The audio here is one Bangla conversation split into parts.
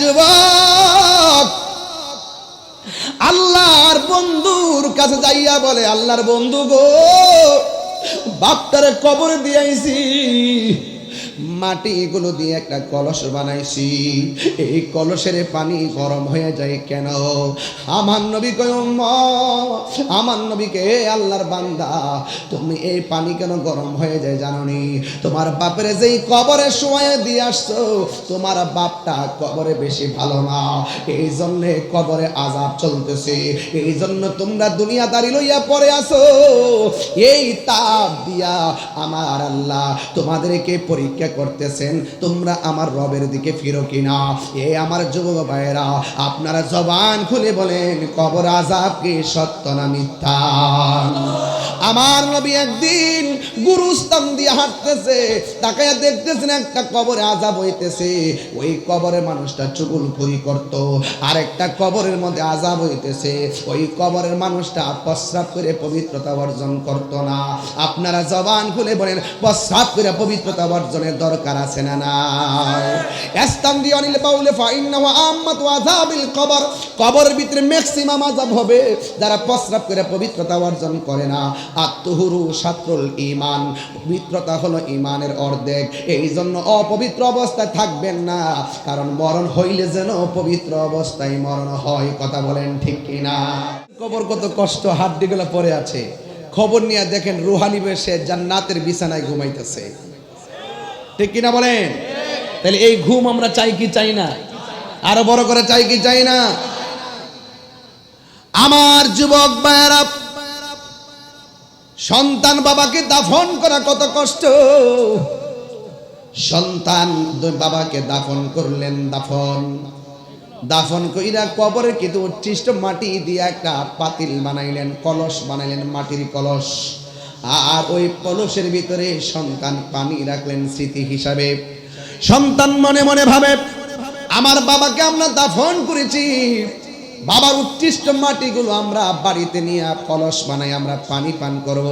যুবক। আল্লাহর বন্ধুর কাছে যাইয়া বলে আল্লাহর বন্ধু গো বাপটারে কবর দিয়াইছি মাটিগুলো দিয়ে একটা কলস বানাইছি। এই কলসের পানি গরম হয়ে যায় কেন? আমার নবী কয় আমার নবীকে আল্লাহর বান্দা, তুমি এই পানি কেন গরম হয়ে যায় জাননি? তোমার বাপের যেই কবরে সময় দিয়ে আসছো, তোমার বাপটা কবরে বেশি ভালো না। এই জন্য কবরে আজাব চলতেছে। এই জন্য তোমরা দুনিয়াদারি লইয়া পড়ে আসো এই তাপ দিয়া আমার আল্লাহ তোমাদেরকে পরীক্ষা করতেছেন, তোমরা আমার রবের দিকে ফিরো কিনা? এ আমার যুবক ভাইয়েরা, আপনারা জবান খুলে বলেন, কবর আজাব কি সত্য না মিথ্যা? আমার নবী একদিন গুরুস্থান দিয়ে হাঁটতেছে। তাকায়া দেখতেছেন একটা কবরে আজাব হইতেছে। ওই কবরে মানুষটা চুগুল খুরি করত। আর একটা কবরের মধ্যে আজাব হইতেছে। ওই কবরের মানুষটা প্রস্রাব করে পবিত্রতা অর্জন করত না। আপনারা জবান খুলে বলেন, প্রস্রাব করে পবিত্রতা অর্জনের দরকার আছে না না এস্তান দিয়ে অনিল বাউলে ফাইন্নাহু আম্মাতু আযাবিল কবর। কবরের ভিতরে ম্যাক্সিমাম আযাব হবে। যারা প্রস্রাব করে পবিত্রতা অর্জন করে না, আত্মহুরু সাত্রুল ইমান পবিত্রতা হলো ইমানের অর্ধেক। এই জন্য অপবিত্র অবস্থায় থাকবেন না। কারণ মরণ হইলে যেন পবিত্র অবস্থায় মরণ হয়। কথা বলেন ঠিক কিনা? কবর কত কষ্ট, হাড্ডিগুলো পড়ে আছে। খবর নিয়ে দেখেন রুহানি বেশে জান্নাতের বিছানায় ঘুমাইতেছে। ঠিক কিনা বলেন? তাহলে এই ঘুম আমরা চাই কি চাই না? আরও বড় করে চাই কি চাই না? আমার যুবক ভাইয়েরা সন্তান বাবাকে দাফন করা কত কষ্ট। সন্তান বাবাকে দাফন করলেন দাফন। দাফন কইরা কবরে কিন্তু উচ্ছিষ্ট মাটি দিয়ে একটা পাতিল বানাইলেন, কলস বানাইলেন, মাটির কলস। আর ওই কলসের ভিতরে সন্তান পানি রাখলেন স্মৃতি হিসাবে। সন্তান মনে মনে ভাবে, আমার বাবাকে আমরা দাফন করেছি। বাবার উৎকৃষ্ট মাটিগুলো আমরা বাড়িতে নিয়ে কলস বানাই, আমরা পানি পান করব।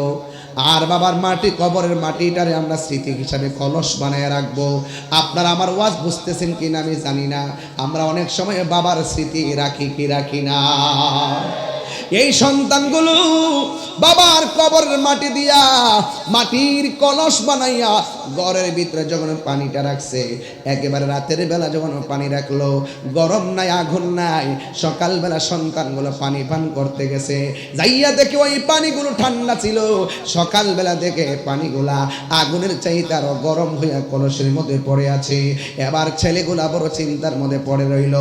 আর বাবার মাটি, কবরের মাটিটারে আমরা স্মৃতি হিসাবে কলস বানায় রাখব। আপনারা আমার ওয়াজ বুঝতেছেন কি না আমি জানি না। আমরা অনেক সময় বাবার স্মৃতি রাখি কি রাখি না। এই সন্তানগুলো বাবার কবরের মাটি দিয়া মাটির কলস বানাইয়া ঘরের ভিতরে যখন পানিটা রাখছে, একেবারে রাতের বেলা যখন পানি রাখল, গরম নাই, আগুন নাই, সকালবেলা সন্তানগুলো পানি পান করতে গেছে। যাইয়া দেখে ওই পানিগুলো ঠান্ডা ছিল। সকালবেলা দেখে পানিগুলা আগুনের চাইতে আরও গরম হইয়া কলসের মধ্যে পড়ে আছে। এবার ছেলেগুলা বড় চিন্তার মধ্যে পড়ে রইল।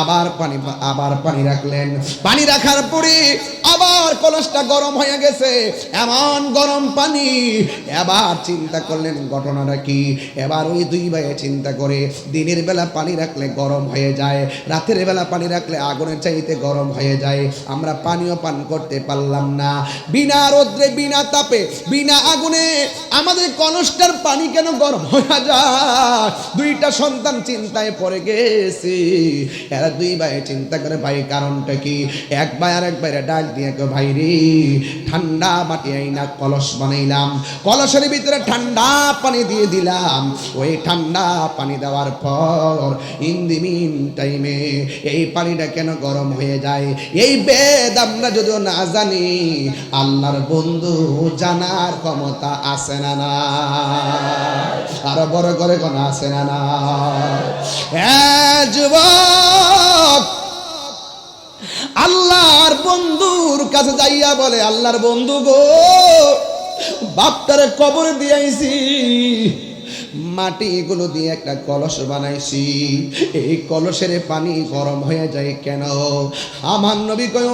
আবার পানি আবার পানি রাখলেন। পানি রাখার পরে আবার কলসটা গরম হয়ে গেছে। এমন গরম পানি। এবার চিন্তা করলেন ঘটনাটা কি এবার ওই দুই ভাইয়ে চিন্তা করে দিনের বেলা পানি রাখলে গরম হয়ে যায় রাতের বেলা পানি রাখলে আগুনের চাইতে গরম হয়ে যায় আমরা পানিও পান করতে পারলাম না। বিনা রোদ্রে বিনা তাপে বিনা আগুনে আমাদের কলসটার পানি কেন গরম হয়ে যায়? দুইটা সন্তান চিন্তায় পড়ে গেছি। এরা দুই ভাই চিন্তা করে ভাই কারণটা কি? এক ভাই আর এক ভাইরা ডাক দিয়ে কয়, ভাই রে ঠান্ডা মাটি আইনা কলস বানাইলাম। কলসের ভিতরে ঠান্ডা পানি দিয়ে দিলাম। ওই ঠান্ডা পানি দেওয়ার পর ইন দি মিন টাইমে এই পানিটা কেন গরম হয়ে যায়? এই বেদ আমরা যদিও না জানি, আল্লাহর বন্ধু জানার ক্ষমতা আছে না না? আরও বড় করে কোন আছে না না? যুবক, আল্লাহর বন্ধুর কাছে যাইয়া বলে, আল্লাহর বন্ধু গো বাপটারে কবর দিয়াইছি। মাটিগুলো দিয়ে একটা কলস বানাইছি। এই কলসের পানি গরম হয়ে যায় কেন? আমার নবী কয়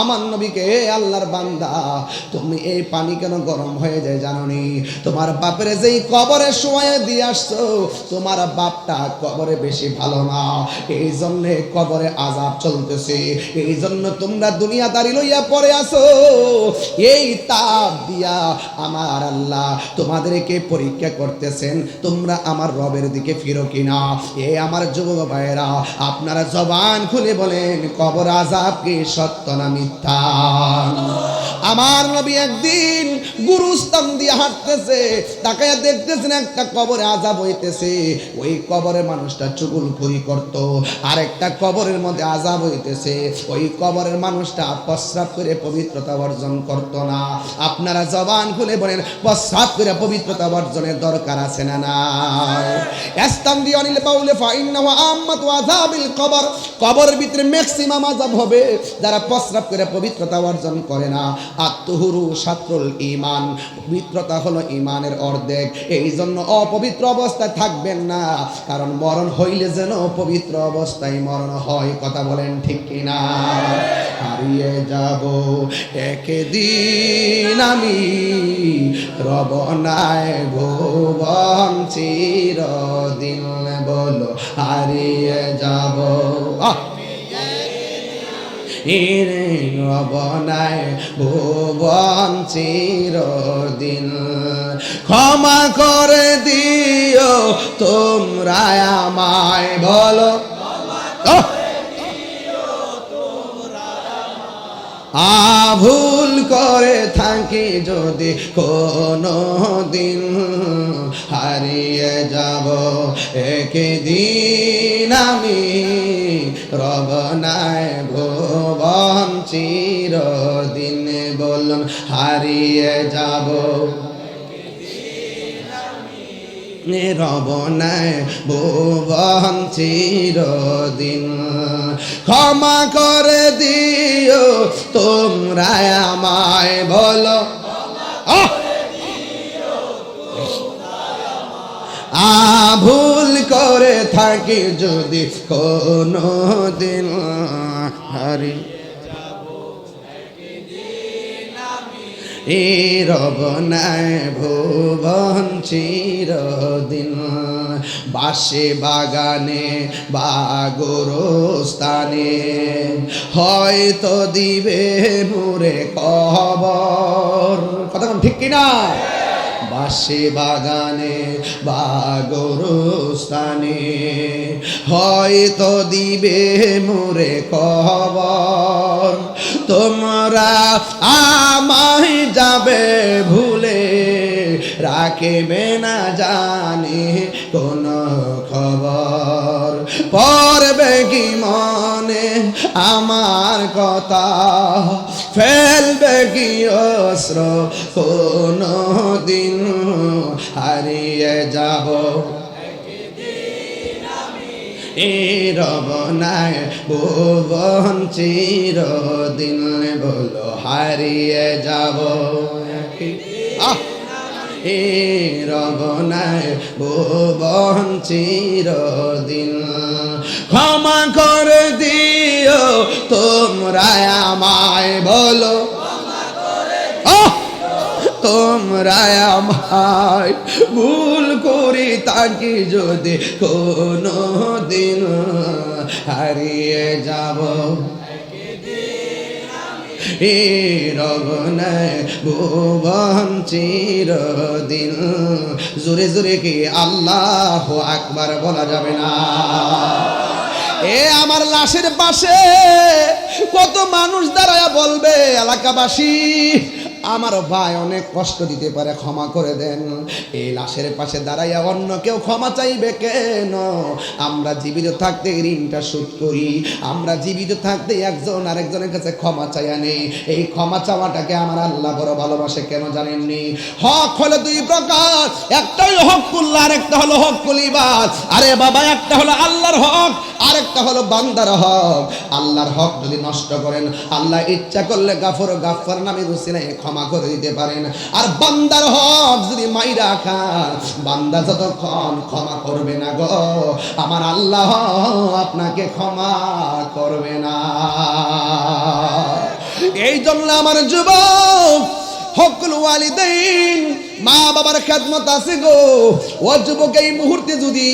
আমার নবীকে আল্লাহর বান্দা, তুমি এই পানি কেন গরম হয়ে যায় জাননি? তোমার বাপের যেই কবরে সময় দিয়ে আসছো, তোমার বাপটা কবরে বেশি ভালো না। এই জন্যে কবরে আজাব চলতেছে। এই জন্য তোমরা দুনিয়া দুনিয়াদারি লইয়া পড়ে আসো এই তাপ দিয়া আমার আল্লাহ তোমাদেরকে পরীক্ষা পরীক্ষা করতেছেন, তোমরা আমার রবের দিকে ফিরো কিনা? এ আমার যুবক ভাইরা আপনারা জবান খুলে বলেন, কবর আজাব কি সত্য না মিথ্যা? আমার নবী একদিন গুরুস্থান দিয়ে হাঁটতেছে, তাকায়া দেখতেছেন একটা কবরে আজাব হইতেছে। ওই কবরে মানুষটা চুগুল খুরি করত, আরেকটা কবরের মধ্যে আজাব হইতেছে। ওই কবরের মানুষটা প্রস্রাব করে পবিত্রতা অর্জন করত না। আপনারা জবান খুলে বলেন, প্রস্রাব করে পবিত্রতা অর্জনের দরকার আছে না না এস্তাম দিয়ে অনিল বাউলে, ফাইন্নাহু আম্মাত আযাবিল কবর। কবর ভিতরে ম্যাক্সিমাম আযাব হবে। যারা প্রস্রাব করে পবিত্রতা অর্জন করে না। আত্মহুরু সাত্রুল ইমান পবিত্রতা হলো ইমানের অর্ধেক। এই জন্য অপবিত্র অবস্থায় থাকবেন না। কারণ মরণ হইলে যেন পবিত্র অবস্থায় মরণ হয়। কথা বলেন ঠিক কিনা? হারিয়ে যাব। একদিন আমি রবনায় ভুবন চিরদিন বলো, হারিয়ে যাব। অবনায় ভুবন চিরদিন। ক্ষমা করে দিও তোমরা আমায়, বলো। আহ! আভুল করে থাকি যদি কোনো দিন হারিয়ে যাব, একদিন আমি রবনায় ভুবন চিরদিন বলুন হারিয়ে যাব। রবনায় ভুবন চিরদিন। ক্ষমা করে দিও তোমরা আমায় বলো! আভুল করে থাকি যদি কোনো দিন হারি। এ রবনায় ভুবন চিরদিন। বাসে বাগানে বা গোরস্থানে হয়তো দিবে মুরে কবর কথা ঠিক কিনা? বাসে বাগানে বা গোরস্থানে হয়তো দিবে মোরে কবর তোমরা আমায় যাবে ভুলে। রাখিবে না জানি কোন খবর। পরবে কি মনে আমার কথা? ফেলবে কি অস্ত্র? কোন দিন হারিয়ে যাব। এ রবনায় ভুবন চিরদিন বলো হারিয়ে যাব। আহ! এ রবনায় ভুবন চিরদিন ক্ষমা করে দিও তোমরা আমায় বলো। আহ! তোমরা আমায় ভুল করি তাকে যদি কোনো দিন হারিয়ে যাব। ভুবন চিরদিন। জোরে জোরে কি আল্লাহ আকবার বলা যাবে না? এ আমার লাশের পাশে কত মানুষ দাঁড়ায় বলবে, এলাকাবাসী আমার ভাই অনেক কষ্ট দিতে পারে, ক্ষমা করে দেন। এই লাশের পাশে দাঁড়াইয়া অন্য কেউ ক্ষমা চাইবে কেন? আমরা জীবিত থাকতে ঋণটা শোধ করি। আমরা জীবিত থাকতে একজন আরেকজনের কাছে ক্ষমা চাইয়া নেই। এই ক্ষমা চাওয়াটাকে আমার আল্লাহ বড় ভালোবাসে কেন জানেননি? হক হলো দুই প্রকার। একটাই হক আর একটা হলো হকুল ইবাদ আরে বাবা, একটা হলো আল্লাহর হক, আরেকটা হলো বান্দার হক। আল্লাহর হক যদি নষ্ট করেন, আল্লাহ ইচ্ছা করলে গাফর গাফর নামে রুসিনায় ক্ষমা করে দিতে পারেন। আর বান্দার হক যদি মাইরা খান, বান্দা যতক্ষণ ক্ষমা করবে না গো, আমার আল্লাহ আপনাকে ক্ষমা করবে না। এই জন্য আমার যুবক হকুল ওয়ালিদাইন, মা বাবার খেদমত আছে গো। ও যুবক, এই মুহূর্তে যদি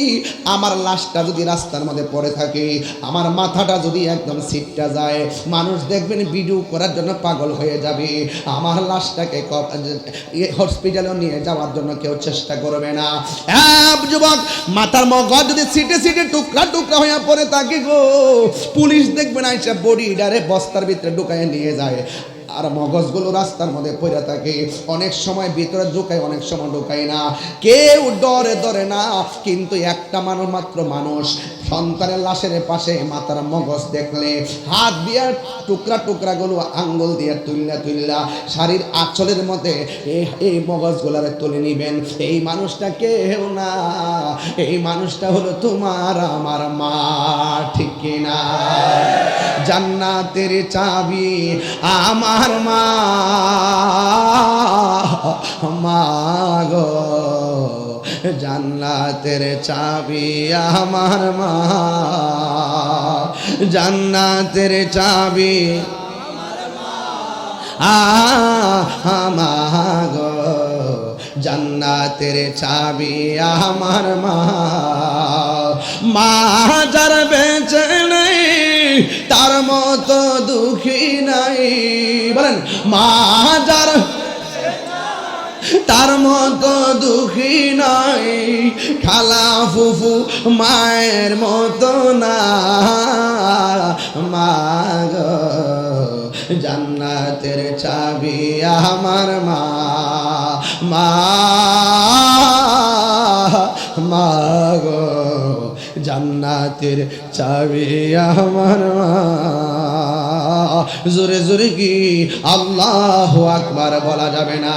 আমার লাশটা যদি রাস্তার মধ্যে পড়ে থাকে, আমার মাথাটা যদি একদম যায়, মানুষ দেখবেন ভিডিও করার জন্য পাগল হয়ে যাবে। আমার লাশটাকে হসপিটালে নিয়ে যাওয়ার জন্য কেউ চেষ্টা করবে না। এক যুবক, মাথার মগজ যদি সিটে সিটে টুকরা টুকরা হয়ে পড়ে থাকে গো, পুলিশ দেখবে না এসে বডি ডারে বস্তার ভিতরে ঢুকায় নিয়ে যায়। আর মগজগুলো রাস্তার মধ্যে পড়ে থাকে। অনেক সময় ভিতরে ঢুকায়, অনেক সময় ঢুকায় না। কেউ ডরে, ধরে না। কিন্তু একটা মানুষ মাত্র মানুষ। সন্তানের লাশের পাশে মাথার মগজ দেখলে, হাত দিয়ে টুকরা টুকরা গুলো আঙ্গুল দিয়ে তুললা তুললা শাড়ির আঁচলের মধ্যে এই এই মগজগুলারে তুলে নিবেন। এই মানুষটা কেউ না, এই মানুষটা হলো তোমার আমার মা, ঠিক কিনা জান্নাতের চাবি আমার মা মা গো। জান্নাতের চাবি আমার মা। জান্নাতের চাবি আমার গো জান্নাতের চাবি আমার মা। মা যার বেঁচে নেই, তার মতো দুঃখী নাই। বলেন, মা যার তার মতো দুঃখী নাই, খালা ফুফু মায়ের মতো না। মাগ, জান্নাতের চাবি আমার মা মা মা গো জান্নাতের চাবি আমার মা। জোরে জোরে কি? আল্লাহ আকবার বলা যাবে না।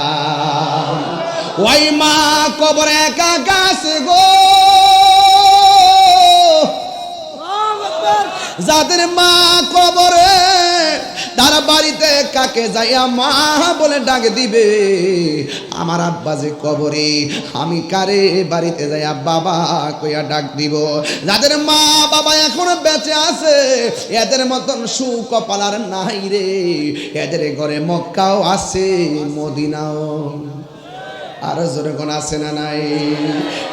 ওই মা কবর একা গাছ গো। যাদের মা কবরে তারা বাড়িতে কাকে যাইয়া মা বলে ডাক দিবে? আমার আব্বা যে কবরে, আমি কারে বাড়িতে যাইয়া বাবা কইয়া ডাক দিব? যাদের মা বাবা এখনও বেঁচে আছে, এদের মতন সুকপালার নাই রে। এদের ঘরে মক্কাও আছে, মদিনাও। আরও জোরে কোন আছে না নাই?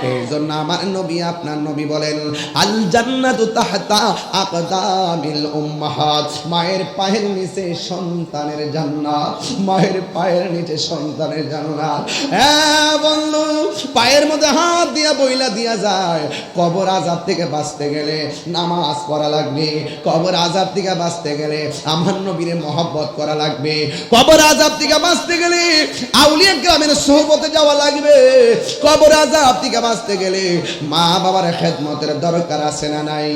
এই জন্য আমার নবী, আপনার নবী বলেন আল জান্নাতু তাহতা আকদামিল উম্মাহাত। মায়ের পায়ের নিচে সন্তানের জান্নাত, মায়ের পায়ের নিচে সন্তানের জান্নাত। হ্যাঁ বন্ধু, পায়ের মধ্যে হাত দিয়া বইলা দিয়া যায়। কবর আজাব থেকে বাঁচতে গেলে নামাজ পড়া লাগবে। কবর আজাব থেকে বাঁচতে গেলে আমার নবীরে মহব্বত করা লাগবে। কবর আজাব থেকে বাঁচতে গেলে আউলিয়া গ্রামের সোহবতে যাওয়া লাগবে। কবর আজাব থেকে বাঁচতে গেলে মা বাবার খেদমতের দরকার আছে না নাই?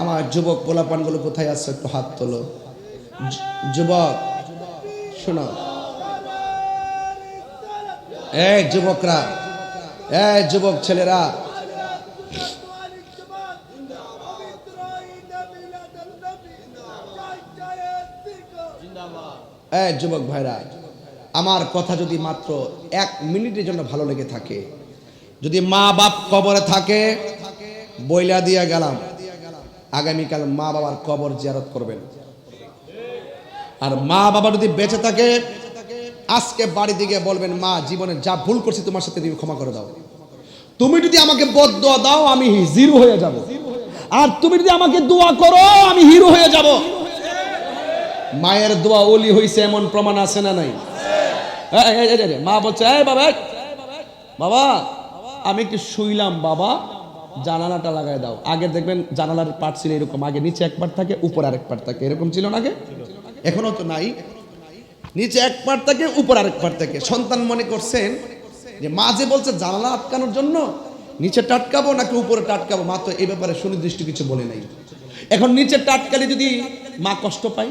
আমার যুবক পোলাপানগুলো কোথায় আছে? একটু হাত তোলো। যুবক, শোনো। এই যুবকরা, এই যুবক ছেলেরা। এই যুবক ভাইরা। আমার কথা যদি মাত্র এক মিনিটের জন্য ভালো লেগে থাকে, যদি মা বাপ কবরে থাকে, বইলা দিয়া গেলাম, আগামীকাল মা বাবার কবর জিয়ারত করবেন। আর মা বাবা যদি বেঁচে থাকে, আজকে বাড়ি দিকে বলবেন, মা, জীবনে যা ভুল করছি তোমার সাথে তুমি ক্ষমা করে দাও। তুমি যদি আমাকে বদ দাও, আমি জিরো হয়ে যাব। আর তুমি যদি আমাকে দোয়া করো, আমি হিরো হয়ে যাব। মায়ের দোয়া ওলি হইছে, এমন প্রমাণ আছে না নাই? মা বলছে, এই, বাবা বাবা, আমি একটু শুইলাম, বাবা? জানালাটা লাগাই দাও। আগে দেখবেন জানালার পাট ছিল এরকম, আগে নিচে এক পাট থাকে, উপর আরেক পাট থাকে। এরকম ছিল না আগে? এখনও তো নাই। নিচে এক পাট থাকে, উপর আরেক পাট থাকে। সন্তান মনে করছেন যে, মা যে বলছে জানালা আটকানোর জন্য, নিচে টাটকাবো নাকি উপরে টাটকাবো? মা তো এই ব্যাপারে সুনির্দিষ্ট কিছু বলে নাই। এখন নিচে টাটকালে যদি মা কষ্ট পায়?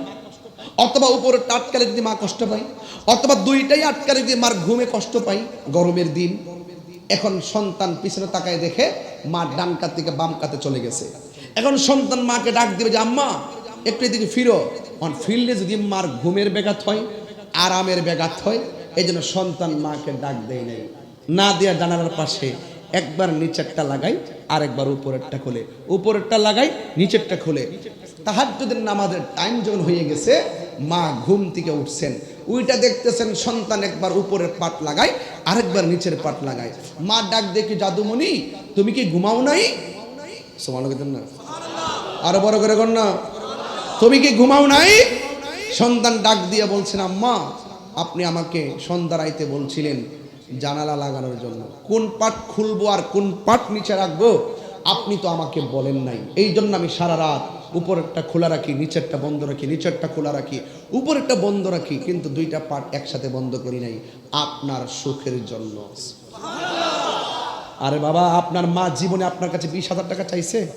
অথবা উপরে টাটকালে যদি মা কষ্ট পায়, অথবা দুইটাই আটকালে যদি মার ঘুমে কষ্ট পাই গরমের দিন, এখন সন্তান পিছনে তাকায় দেখে মা ডান কাত থেকে বাম কাতে চলে গেছে। এখন সন্তান মাকে ডাক দিবে যে, আম্মা, একটু এদিকে ফিরো। অন ফিল্ডে যদি মার ঘুমের ব্যাঘাত হয়, আরামের ব্যাঘাত হয় এই জন্য সন্তান মাকে ডাক দেয় নাই। না দেওয়া জানালার পাশে একবার নিচেরটা লাগাই আর একবার উপরেরটা খুলে। উপরেরটা লাগাই, নিচেরটা খুলে। যদি নামাজের টাইম যখন হয়ে গেছে মা ঘুম থেকে উঠছেন। ওইটা দেখতেছেন, সন্তান একবার উপরের পাট লাগায়, আরেকবার নিচের পাট লাগায়। মা ডাক দেখি জাদুমণি, তুমি কি ঘুমাও নাই? না। আরও বড় করে কর না। তুমি কি ঘুমাও নাই? সন্তান ডাক দিয়ে বলছেন, আম্মা, আপনি আমাকে সন্ধ্যা রাইতে বলছিলেন জানালা লাগানোর জন্য। কোন পাট খুলবো আর কোন পাট নিচে রাখব, আপনি তো আমাকে বলেন নাই। এই জন্য আমি সারা রাত উপরেরটা খোলা রাখি, নিচেরটা বন্ধ রাখি, নিচেরটা খোলা রাখি, উপরেরটা বন্ধ রাখি, কিন্তু দুইটা পাট একসাথে বন্ধ করি নাই, আপনার সুখের জন্য। আরে বাবা, আপনার মা জীবনে আপনার কাছে বিশ হাজার টাকা চাইছে?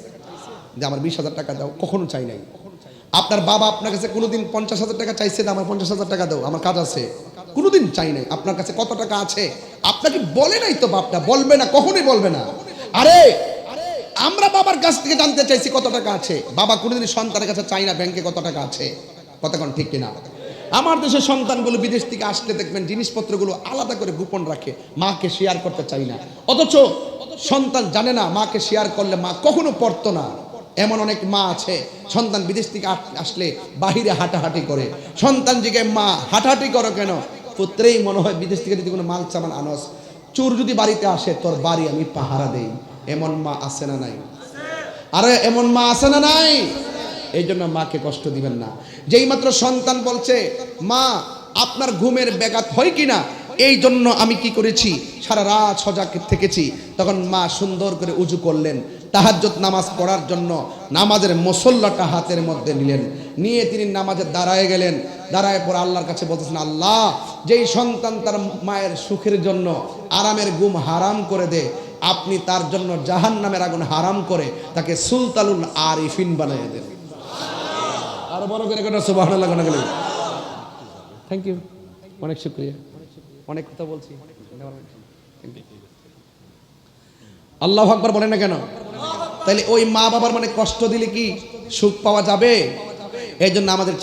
যে আমার বিশ হাজার টাকা দাও, কখনো চাই নাই। আপনার বাবা আপনার কাছে কোনোদিন পঞ্চাশ হাজার টাকা চাইছে আমার পঞ্চাশ হাজার টাকা দাও, আমার কাজ আছে। কোনোদিন চাই নাই, আপনার কাছে কত টাকা আছে? আপনাকে বলে নাই তো বাপটা, বলবে না, কখনোই বলবে না। আরে আমরা বাবার কাছ থেকে জানতে চাইছি কত টাকা আছে। বাবা কোনোদিন সন্তানের কাছে চাই না ব্যাংকে কত টাকা আছে। কতক্ষণ ঠিক কিনা? আমার দেশের সন্তানগুলো বিদেশ থেকে আসলে দেখবেন জিনিসপত্রগুলো আলাদা করে গোপন রাখে। মাকে শেয়ার করতে চাই না। অথচ সন্তান জানে না, মাকে শেয়ার করলে মা কখনো পড়তো না। এমন অনেক মা আছে, সন্তান বিদেশ থেকে আসলে বাহিরে হাঁটাহাঁটি করে। সন্তান জিগে, মা, হাঁটাহাঁটি করো কেন? পুত্রেই মনে হয় বিদেশ থেকে যদি কোনো মাল সামান আনস, চোর যদি বাড়িতে আসে, তোর বাড়ি আমি পাহারা দেই। এমন মা আছে না নাই? আরে, এমন মা আছে না নাই? এই জন্য মাকে কষ্ট দিবেন না। যেই মাত্র সন্তান বলছে, মা, আপনার ঘুমের ব্যাঘাত হয় কিনা? এই জন্য আমি কি করেছি? সারা রাত সজাগ থেকেছি। তখন মা সুন্দর করে উজু করলেন। তাহাজ্জত নামাজ পড়ার জন্য নামাজের মুসল্লাটা হাতের মধ্যে নিলেন। নিয়ে তিনি নামাজে দাঁড়ায় গেলেন। দাঁড়ায় পর আল্লাহর কাছে বলতেছেন, আল্লাহ, যেই সন্তান তার মায়ের সুখের জন্য আরামের ঘুম হারাম করে দেয় আপনি তার জন্য জাহান নামের আগুন হারাম করে তাকে সুলতানুল আরিফিন বানিয়ে দেন। আরও বড় করে কথা সুবাহ গেলে থ্যাংক ইউ অনেক শুক্রিয়া। অনেক কথা বলছি। আল্লাহ আকবর বলে না কেন? তাহলে ওই মা বাবার মানে কষ্ট দিলে কি সুখ পাওয়া যাবে? এই জন্য আমাদের